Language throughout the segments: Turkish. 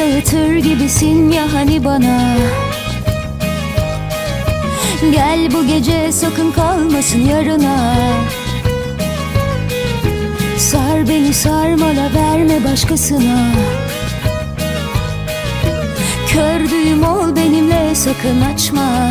dağıtır gibisin ya hani bana. Gel bu gece sakın kalmasın yarına. Sar beni sarmala verme başkasına. Kör düğüm ol benimle sakın açma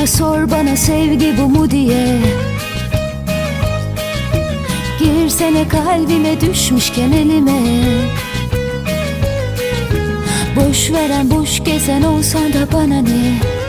Bana sor bana sevgi bu mu diye. Girsene kalbime düşmüşken elime. Boş veren boş gezen olsan da bana ne